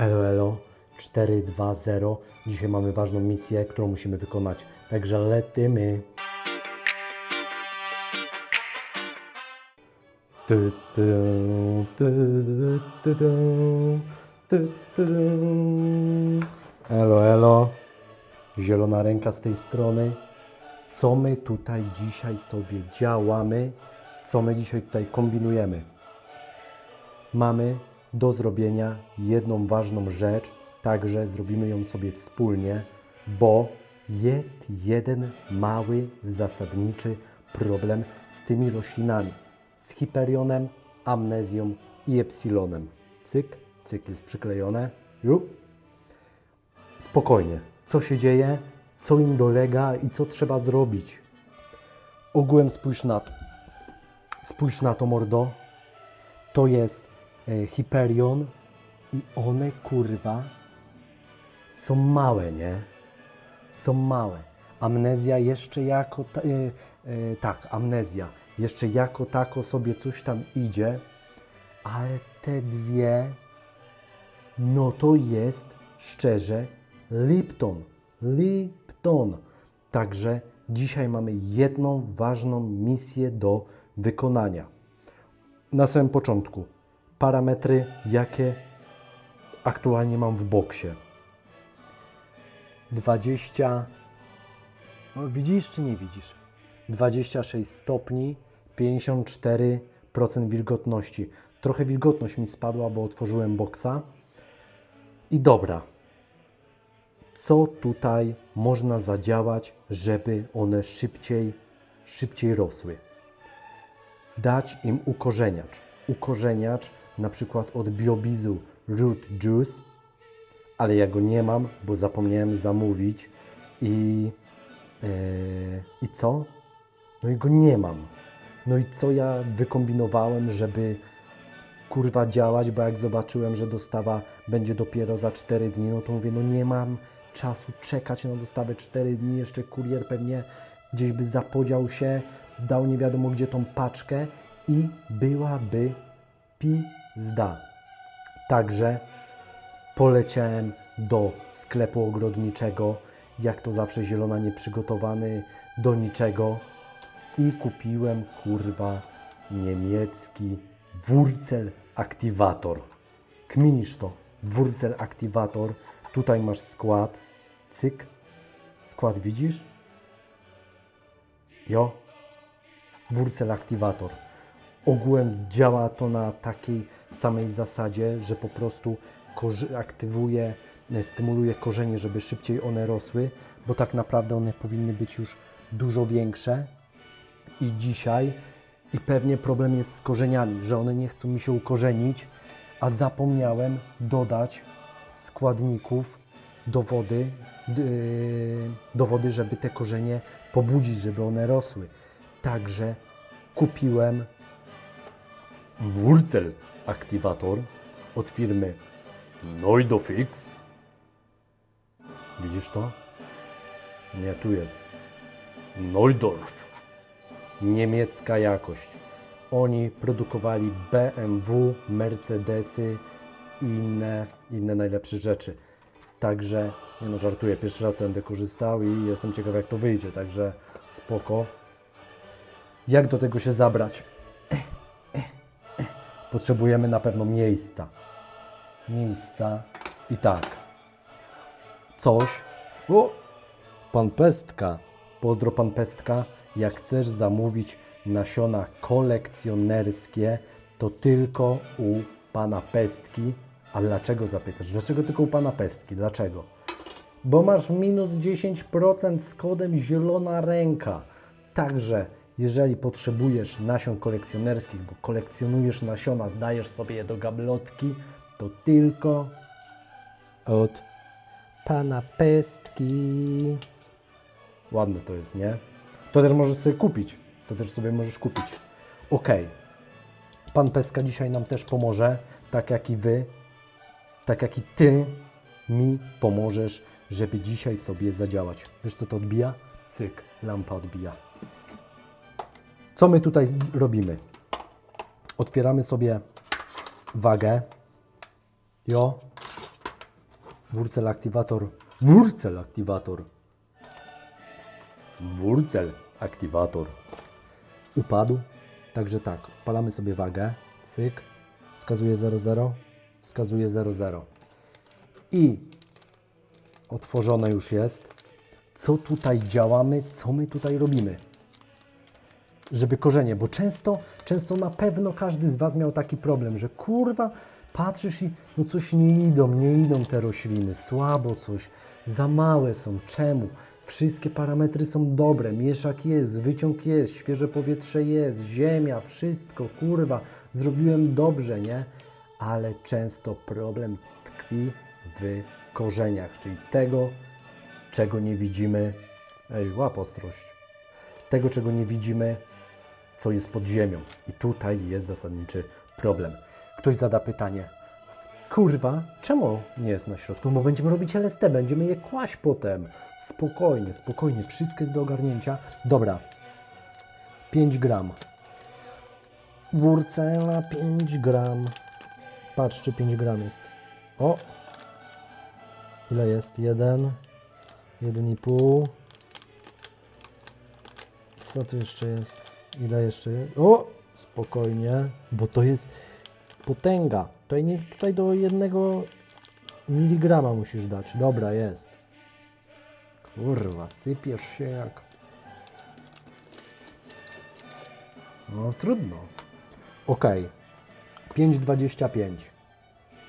Elo, elo, 4, 2, 0. Dzisiaj mamy ważną misję, którą musimy wykonać. Także letymy. Ty, ty, ty, ty, ty, ty, ty. Elo, elo. Zielona ręka z tej strony. Co my tutaj dzisiaj sobie działamy? Co my dzisiaj tutaj kombinujemy? mamy do zrobienia jedną ważną rzecz, także zrobimy ją sobie wspólnie, bo jest jeden mały, zasadniczy problem z tymi roślinami. Z hiperionem, amnezją i epsilonem. Cyk, cyk jest przyklejone. Jup. Spokojnie. Co się dzieje? Co im dolega i co trzeba zrobić? Ogółem spójrz na to. Spójrz na to, mordo to jest Hyperion i one kurwa są małe, nie? Są małe. Amnezja jeszcze jako ta, e, e, tak, amnezja jeszcze jako tako sobie coś tam idzie, ale te dwie no to jest szczerze Lipton. Lipton. Także dzisiaj mamy jedną ważną misję do wykonania na samym początku parametry, jakie aktualnie mam w boksie. 20. No, widzisz czy nie widzisz? 26 stopni, 54% wilgotności. Trochę wilgotność mi spadła, bo otworzyłem boksa. I dobra. Co tutaj można zadziałać, żeby one szybciej, szybciej rosły? dać im ukorzeniacz. Ukorzeniacz na przykład od Biobizu Root Juice, ale ja go nie mam, bo zapomniałem zamówić i, e, i co? No i go nie mam. No i co ja wykombinowałem, żeby kurwa działać, bo jak zobaczyłem, że dostawa będzie dopiero za 4 dni, no to mówię, no nie mam czasu czekać na dostawę 4 dni, jeszcze kurier pewnie gdzieś by zapodział się, dał nie wiadomo gdzie tą paczkę i byłaby pizda. Także poleciałem do sklepu ogrodniczego, jak to zawsze zielona nieprzygotowany do niczego i kupiłem kurwa niemiecki Wurzel Aktivator. Kminisz to, Wurzel Aktivator. Tutaj masz skład, cyk, skład widzisz? Jo, Wurzel Aktivator. Ogółem działa to na takiej samej zasadzie, że po prostu aktywuje, e, stymuluje korzenie, żeby szybciej one rosły, bo tak naprawdę one powinny być już dużo większe. I dzisiaj, i pewnie problem jest z korzeniami, że one nie chcą mi się ukorzenić, a zapomniałem dodać składników do wody, yy, do wody, żeby te korzenie pobudzić, żeby one rosły. Także kupiłem Wurzel aktywator od firmy Neudofix. Widzisz to? Nie, tu jest. Neudorf. Niemiecka jakość. Oni produkowali BMW, Mercedesy i inne, inne najlepsze rzeczy. Także, nie no, żartuję, pierwszy raz będę korzystał i jestem ciekaw jak to wyjdzie, także spoko. Jak do tego się zabrać? Potrzebujemy na pewno miejsca. Miejsca i tak. Coś. O! Pan Pestka. Pozdro pan Pestka. Jak chcesz zamówić nasiona kolekcjonerskie, to tylko u pana Pestki. A dlaczego zapytasz? Dlaczego tylko u pana Pestki? Dlaczego? Bo masz minus 10% z kodem zielona ręka. Także jeżeli potrzebujesz nasion kolekcjonerskich, bo kolekcjonujesz nasiona, dajesz sobie je do gablotki, to tylko od pana pestki. Ładne to jest, nie? To też możesz sobie kupić. To też sobie możesz kupić. Ok. Pan Peska dzisiaj nam też pomoże, tak jak i wy, tak jak i ty mi pomożesz, żeby dzisiaj sobie zadziałać. Wiesz co to odbija? Cyk, lampa odbija. Co my tutaj robimy? Otwieramy sobie wagę. Jo. Wurcel aktywator. Wurcel aktywator. Wurcel aktywator. Upadł. Także tak, odpalamy sobie wagę. Cyk. Wskazuje 00. Wskazuje 00. I otworzone już jest. Co tutaj działamy? Co my tutaj robimy? Żeby korzenie, bo często, często na pewno każdy z Was miał taki problem, że kurwa, patrzysz i no coś nie idą, nie idą te rośliny, słabo coś, za małe są, czemu? Wszystkie parametry są dobre, mieszak jest, wyciąg jest, świeże powietrze jest, ziemia, wszystko, kurwa, zrobiłem dobrze, nie? Ale często problem tkwi w korzeniach, czyli tego, czego nie widzimy. Ej, łap ostrość. Tego, czego nie widzimy, co jest pod ziemią. I tutaj jest zasadniczy problem. Ktoś zada pytanie, kurwa, czemu nie jest na środku? Bo będziemy robić LSD, będziemy je kłaść potem. Spokojnie, spokojnie, wszystko jest do ogarnięcia. Dobra, 5 gram. Wurcela 5 gram. Patrz, czy 5 gram jest. O! Ile jest? 1, 1,5. Co tu jeszcze jest? Ile jeszcze jest? O! Spokojnie, bo to jest potęga. Tutaj, nie, tutaj do jednego miligrama musisz dać. Dobra, jest. Kurwa, sypiesz się jak... No trudno. Ok. 5,25.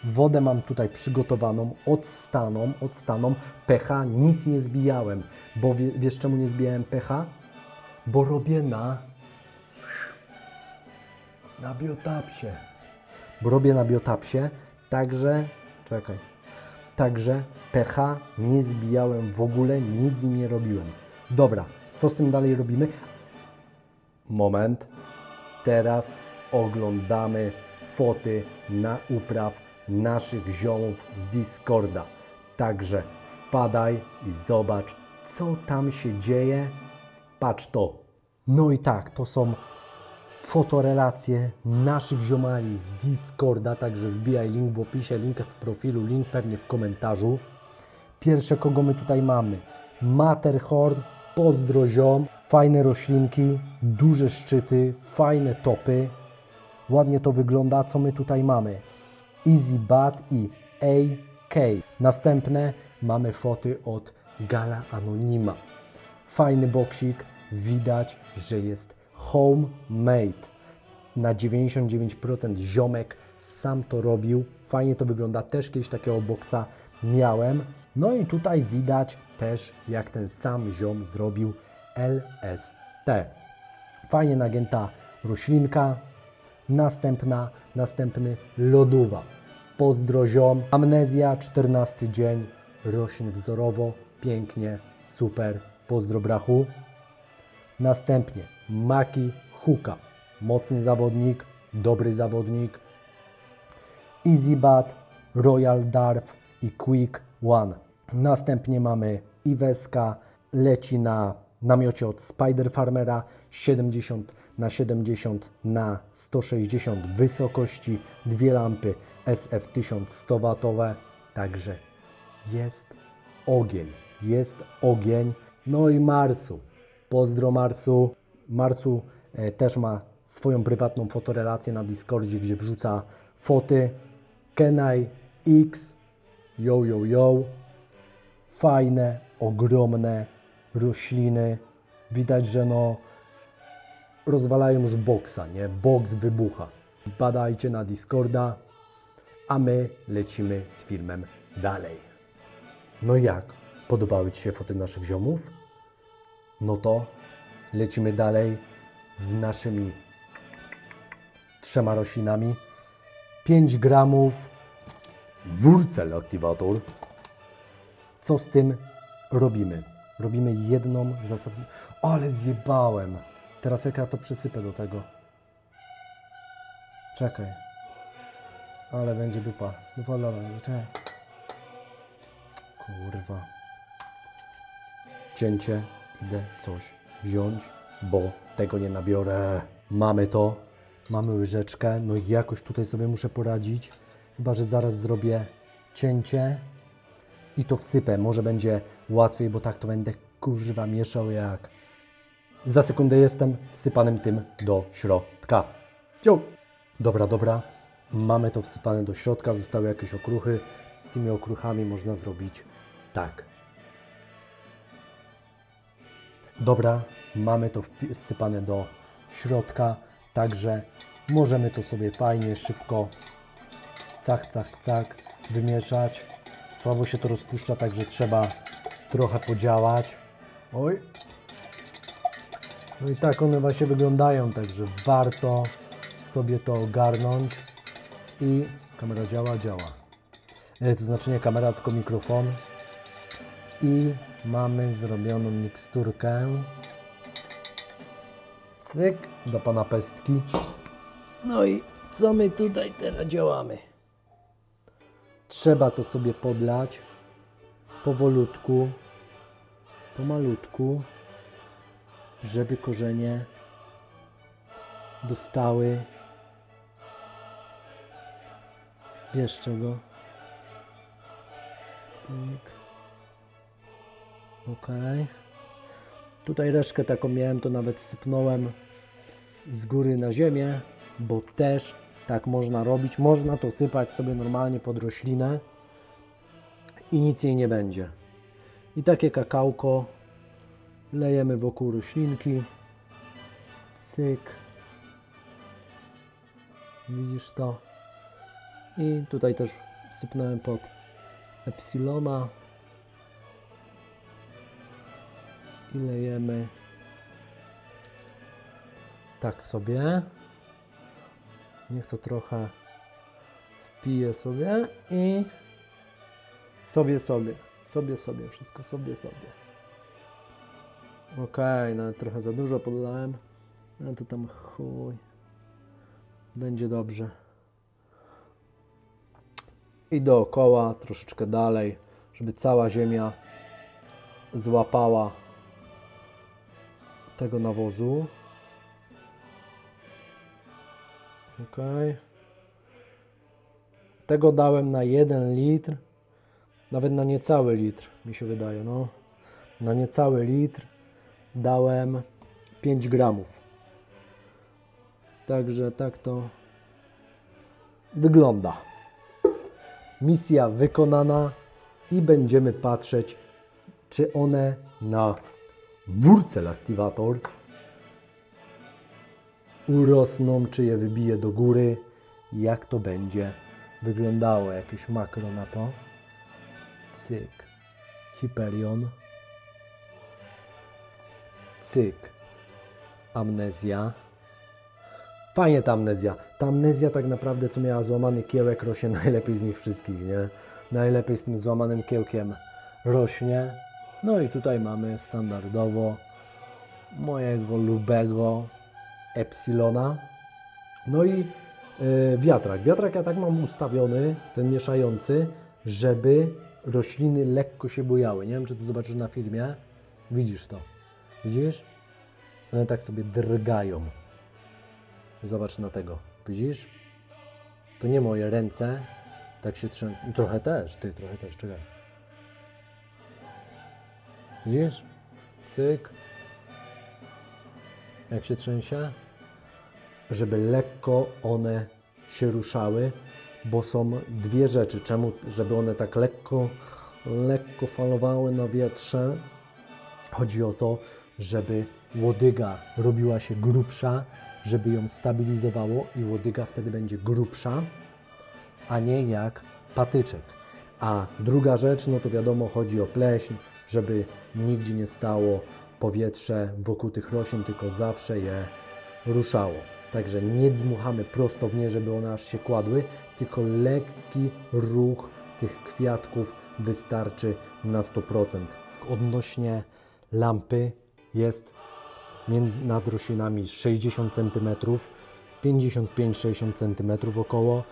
Wodę mam tutaj przygotowaną, odstaną, odstaną. pH nic nie zbijałem, bo wie, wiesz czemu nie zbijałem pH? Bo robię na na biotapsie. Bo robię na biotapsie, także czekaj. Także pH nie zbijałem w ogóle, nic z nie robiłem. Dobra, co z tym dalej robimy? Moment. Teraz oglądamy foty na upraw naszych ziomów z Discorda. Także wpadaj i zobacz, co tam się dzieje. Patrz to. No i tak, to są fotorelacje naszych ziomali z Discorda, także wbijaj link w opisie, link w profilu, link pewnie w komentarzu. Pierwsze, kogo my tutaj mamy? Matterhorn, pozdro ziom, fajne roślinki, duże szczyty, fajne topy. Ładnie to wygląda. Co my tutaj mamy? Easy Bat i AK. Następne mamy foty od Gala Anonima. Fajny boksik, widać, że jest homemade. Na 99% ziomek sam to robił. Fajnie to wygląda. Też kiedyś takiego boksa miałem. No i tutaj widać też, jak ten sam ziom zrobił LST. Fajnie nagięta roślinka. Następna, następny lodowa. Pozdro ziom. Amnezja, 14 dzień. Rośnie wzorowo, pięknie, super. Pozdro brachu. Następnie Maki Huka. Mocny zawodnik, dobry zawodnik. EasyBat, Royal Darf i Quick One. Następnie mamy Iweska, leci na namiocie od Spider Farmera 70 na 70 na 160 wysokości, dwie lampy SF 1100 watowe, także jest ogień, jest ogień. No i Marsu, pozdro Marsu. Marsu e, też ma swoją prywatną fotorelację na Discordzie, gdzie wrzuca foty. Kenai X, yo yo yo, fajne, ogromne rośliny. Widać, że no rozwalają już boksa, nie? Boks wybucha. Badajcie na Discorda, a my lecimy z filmem dalej. No jak? Podobały Ci się foty naszych ziomów? No to lecimy dalej z naszymi trzema roślinami. 5 gramów Wurcel aktywator. Co z tym robimy? Robimy jedną zasadną. Ale zjebałem. Teraz jak ja to przysypę do tego? Czekaj. Ale będzie dupa. Dupa dla mnie. Kurwa. Cięcie. Idę coś wziąć, bo tego nie nabiorę. Mamy to. Mamy łyżeczkę. No i jakoś tutaj sobie muszę poradzić. Chyba, że zaraz zrobię cięcie. i to wsypę. Może będzie łatwiej, bo tak to będę kurwa mieszał jak. Za sekundę jestem wsypanym tym do środka. Ciao. Dobra, dobra. Mamy to wsypane do środka. Zostały jakieś okruchy. Z tymi okruchami można zrobić tak. Dobra, mamy to wsypane do środka, także możemy to sobie fajnie, szybko, cach, cach, cach, wymieszać. Słabo się to rozpuszcza, także trzeba trochę podziałać. Oj. No i tak one właśnie wyglądają, także warto sobie to ogarnąć. I kamera działa, działa. E, To znaczy nie kamera, tylko mikrofon. I mamy zrobioną miksturkę. Cyk, do pana pestki. No i co my tutaj teraz działamy? Trzeba to sobie podlać powolutku, pomalutku, żeby korzenie dostały wiesz czego? Cyk. Ok. Tutaj reszkę taką miałem, to nawet sypnąłem z góry na ziemię, bo też tak można robić. Można to sypać sobie normalnie pod roślinę i nic jej nie będzie. I takie kakałko lejemy wokół roślinki. Cyk. Widzisz to? I tutaj też sypnąłem pod epsilona. I lejemy tak sobie. Niech to trochę wpije sobie i sobie, sobie, sobie, sobie, wszystko sobie, sobie. Okej, nawet trochę za dużo podlałem, ale to tam chuj. Będzie dobrze. I dookoła, troszeczkę dalej, żeby cała ziemia złapała tego nawozu. Ok. Tego dałem na 1 litr, nawet na niecały litr, mi się wydaje, no. Na niecały litr dałem 5 gramów. Także tak to wygląda. Misja wykonana i będziemy patrzeć, czy one na wórcel aktywator urosną, czy je wybije do góry, jak to będzie wyglądało. Jakieś makro na to. Cyk. Hyperion. Cyk. Amnezja. Fajnie ta amnezja. Ta amnezja tak naprawdę, co miała złamany kiełek, rośnie najlepiej z nich wszystkich, nie? Najlepiej z tym złamanym kiełkiem rośnie. No i tutaj mamy standardowo mojego lubego Epsilona. No i y, wiatrak. Wiatrak ja tak mam ustawiony, ten mieszający, żeby rośliny lekko się bojały. Nie wiem, czy to zobaczysz na filmie. Widzisz to? Widzisz? One tak sobie drgają. Zobacz na tego. Widzisz? To nie moje ręce. Tak się trzęsą. Trochę też, ty, trochę też, czekaj. Widzisz? Cyk. Jak się trzęsie? Żeby lekko one się ruszały, bo są dwie rzeczy. Czemu? Żeby one tak lekko, lekko falowały na wietrze. Chodzi o to, żeby łodyga robiła się grubsza, żeby ją stabilizowało i łodyga wtedy będzie grubsza, a nie jak patyczek. A druga rzecz, no to wiadomo, chodzi o pleśń, żeby nigdzie nie stało powietrze wokół tych roślin, tylko zawsze je ruszało. Także nie dmuchamy prosto w nie, żeby one aż się kładły, tylko lekki ruch tych kwiatków wystarczy na 100%. Odnośnie lampy jest nad roślinami 60 cm, 55-60 cm około,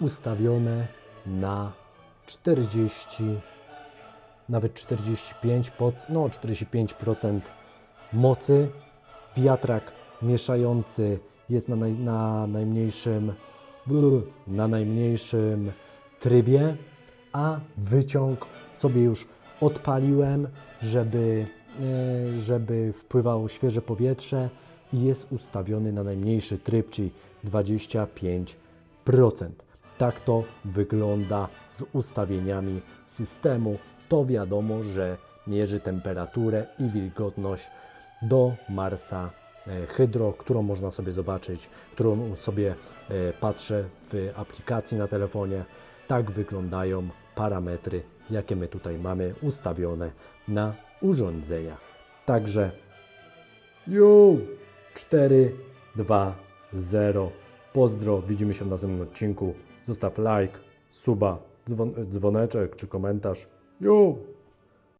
ustawione na 40, nawet 45, pod, no 45% mocy. Wiatrak mieszający jest na, naj, na najmniejszym na najmniejszym trybie, a wyciąg sobie już odpaliłem, żeby, e, żeby wpływało świeże powietrze i jest ustawiony na najmniejszy tryb, czyli 25%. Tak to wygląda z ustawieniami systemu. To wiadomo, że mierzy temperaturę i wilgotność do Marsa e, Hydro, którą można sobie zobaczyć, którą sobie e, patrzę w aplikacji na telefonie. Tak wyglądają parametry, jakie my tutaj mamy ustawione na urządzeniach. Także Yo! 4, 2, 0. Pozdro, widzimy się w następnym odcinku. Zostaw like, suba, dzwon, dzwoneczek czy komentarz. Yo!